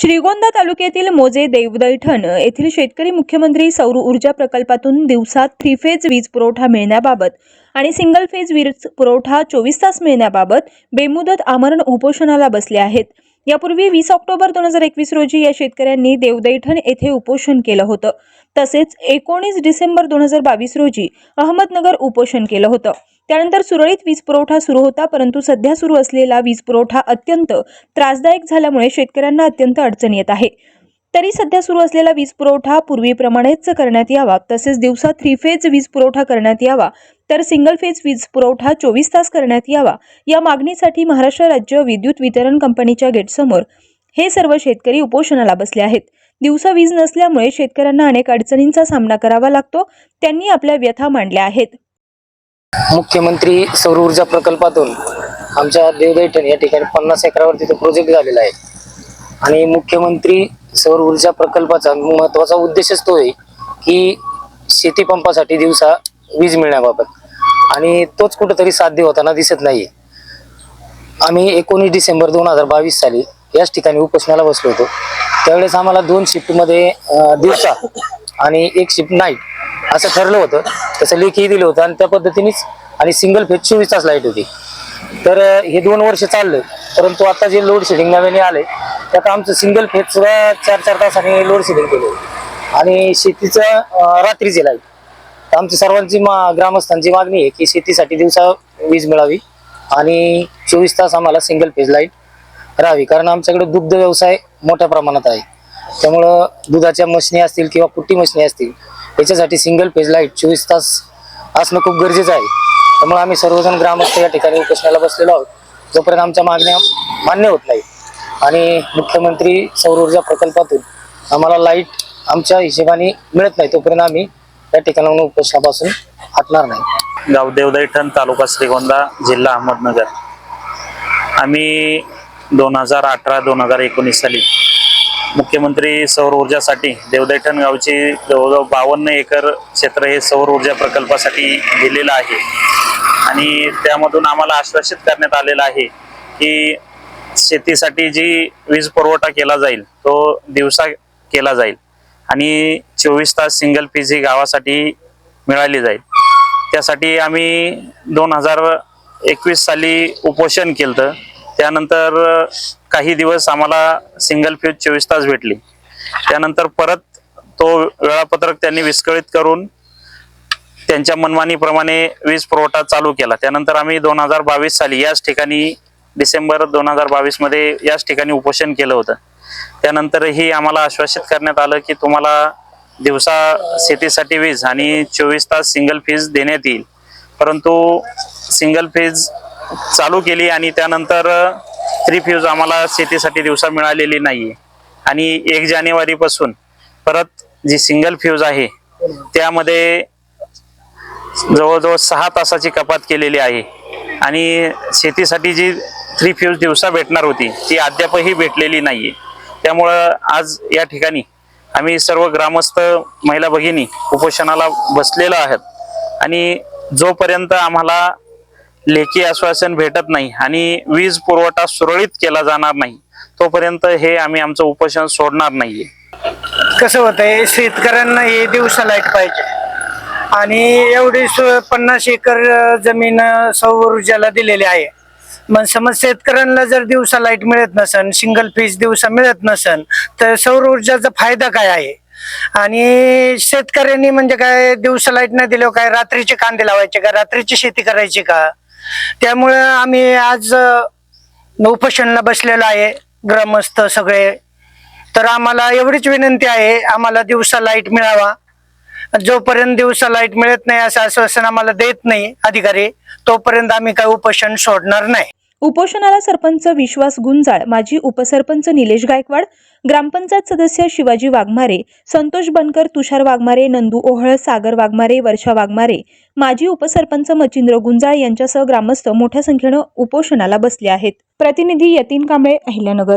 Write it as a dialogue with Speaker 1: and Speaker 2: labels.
Speaker 1: श्रीगोंदा तालुक्यातील मोजे देवदैठण येथील शेतकरी मुख्यमंत्री सौर ऊर्जा प्रकल्पातून दिवसात थ्री फेज वीज पुरवठा मिळण्याबाबत आणि सिंगल फेज वीज पुरवठा चोवीस तास मिळण्याबाबत बेमुदत आमरण उपोषणाला बसले आहेत. यापूर्वी वीस ऑक्टोबर दोन हजार एकवीस रोजी या शेतकऱ्यांनी देवदैठण येथे उपोषण केलं होतं. तसेच एकोणीस डिसेंबर दोन हजार बावीस रोजी अहमदनगर उपोषण केलं होतं. त्यानंतर सुरळीत वीज पुरवठा सुरू होता परंतु सध्या सुरू असलेला वीज पुरवठा अत्यंत त्रासदायक झाल्यामुळे शेतकऱ्यांना अत्यंत अडचण येत आहे. तरी सध्या सुरू असलेला वीज पुरवठा पूर्वीप्रमाणेच करण्यात यावा तसेच दिवसा थ्री फेज वीज पुरवठा करण्यात यावा तर सिंगल फेज वीज पुरवठा चोवीस तास करण्यात यावा या मागणीसाठी महाराष्ट्र राज्य विद्युत वितरण कंपनीच्या गेटसमोर हे सर्व शेतकरी उपोषणाला बसले आहेत. दिवसा वीज नसल्यामुळे शेतकऱ्यांना अनेक अडचणींचा सामना करावा लागतो त्यांनी आपल्या व्यथा मांडल्या आहेत.
Speaker 2: मुख्यमंत्री सौर ऊर्जा प्रकल्पातून आमच्या देवदैठण या ठिकाणी पन्नास एकरावरती तो प्रोजेक्ट झालेला आहे. आणि मुख्यमंत्री सौर ऊर्जा प्रकल्पाचा महत्त्वाचा उद्देशच तो आहे की शेती पंपासाठी दिवसा वीज मिळण्याबाबत. आणि तोच कुठंतरी साध्य होताना दिसत नाही आम्ही एकोणीस डिसेंबर दोन हजार बावीस साली याच ठिकाणी उपोषणाला बसलो होतो. त्यावेळेस आम्हाला दोन शिफ्टमध्ये दिवसा आणि एक शिफ्ट नाईट असं ठरलं होतं. तसं लेखी दिलं होतं आणि त्या पद्धतीनेच आणि सिंगल फेज चोवीस तास लाइट होती. तर हे दोन वर्ष चाललं. परंतु आता जे लोड शेडिंग नव्याने आले त्यात आमचं सिंगल फेज सुद्धा चार चार तासाने लोड शेडिंग केलं आणि शेतीचं रात्रीचे लाइट तर आमची सर्वांची मा ग्रामस्थांची मागणी आहे की शेतीसाठी दिवसा वीज मिळावी आणि चोवीस तास आम्हाला सिंगल फेज लाइट राहावी. कारण आमच्याकडे दुग्ध व्यवसाय मोठ्या प्रमाणात आहे. त्यामुळं दुधाच्या मशनी असतील किंवा पुट्टी मशनी असतील याच्यासाठी सिंगल पेज लाइट चोवीस तास असणं खूप गरजेचं आहे. त्यामुळे आम्ही सर्वजण ग्रामस्थ या ठिकाणी उपोषणाला बसलेलो आहोत. जोपर्यंत आमच्या मागण्या मान्य होत नाही आणि मुख्यमंत्री सौर ऊर्जा प्रकल्पातून आम्हाला लाइट आमच्या हिशेबाने मिळत नाही तोपर्यंत आम्ही या ठिकाणाहून उपोषणापासून हटणार नाही.
Speaker 3: गाव देवदैठण तालुका श्रीगोंदा जिल्हा अहमदनगर. आम्ही दोन हजार अठरा दोन हजार एकोणीस साली मुख्यमंत्री सौर ऊर्जासाठी देवदैठण गावची जवळजवळ बावन्न एकर क्षेत्र हे सौर ऊर्जा प्रकल्पासाठी दिलेलं आहे. आणि त्यामधून आम्हाला आश्वासित करण्यात आलेलं आहे की शेतीसाठी जी वीज पुरवठा केला जाईल तो दिवसा केला जाईल आणि चोवीस तास सिंगल पीज ही गावासाठी मिळाली जाईल. त्यासाठी आम्ही दोन हजार एकवीस साली उपोषण केलं त्यानंतर काही दिवस आम्हाला सिंगल फ्यूज चोवीस तास भेटली. त्यानंतर परत तो वेळापत्रक त्यांनी विस्कळीत करून त्यांच्या मनमानीप्रमाणे वीज पुरवठा चालू केला. त्यानंतर आम्ही दोन हजार बावीस साली याच ठिकाणी डिसेंबर दोन हजार बावीसमध्ये याच ठिकाणी उपोषण केलं होतं. त्यानंतरही आम्हाला आश्वासित करण्यात आलं की तुम्हाला दिवसा शेतीसाठी वीज आणि चोवीस तास सिंगल फीज देण्यात येईल. परंतु सिंगल फीज चालू केली आणि त्यानंतर थ्री फ्यूज आम्हाला शेतीसाठी दिवसा मिळालेली नाही आणि एक जानेवारीपासून परत जी सिंगल फ्यूज आहे त्यामध्ये जवळजवळ सहा तासाची कपात केलेली आहे. आणि शेतीसाठी जी थ्री फ्यूज दिवसा भेटणार होती ती अद्यापही भेटलेली नाहीये. त्यामुळं आज या ठिकाणी आम्ही सर्व ग्रामस्थ महिला भगिनी उपोषणाला बसलेलो आहोत. आणि जोपर्यंत आम्हाला लेखी आश्वासन भेटत नाही आणि वीज पुरवठा सुरळीत केला जाणार नाही तोपर्यंत हे आम्ही आमचं उपोषण सोडणार नाहीये.
Speaker 4: कसं होतंय शेतकऱ्यांना हे दिवसा लाइट पाहिजे. आणि एवढी पन्नास एकर जमीन सौर ऊर्जाला दिलेली आहे. मग समज शेतकऱ्यांना जर दिवसा लाइट मिळत नसन सिंगल पीस दिवसा मिळत नसन तर सौर ऊर्जाचा फायदा काय आहे? आणि शेतकऱ्यांनी म्हणजे काय दिवसा लाइट न दिल्यावर काय रात्रीचे कांदे लावायचे का? रात्रीची शेती करायची का? त्यामुळं आम्ही आज उपोषणला बसलेलो आहे ग्रामस्थ सगळे. तर आम्हाला एवढीच विनंती आहे आम्हाला दिवसा लाइट मिळावा. जोपर्यंत दिवसा लाइट मिळत नाही असं आश्वासन आम्हाला देत नाही अधिकारी तोपर्यंत आम्ही काय उपोषण सोडणार नाही.
Speaker 1: उपोषणाला सरपंच विश्वास गुंजाळ माजी उपसरपंच निलेश गायकवाड ग्रामपंचायत सदस्य शिवाजी वाघमारे संतोष बनकर तुषार वाघमारे नंदू ओहळ सागर वाघमारे वर्षा वाघमारे माजी उपसरपंच मचिंद्र गुंजाळ यांच्यासह ग्रामस्थ मोठ्या संख्येनं उपोषणाला बसले आहेत. प्रतिनिधी यतीन कांबळे अहिल्यानगर.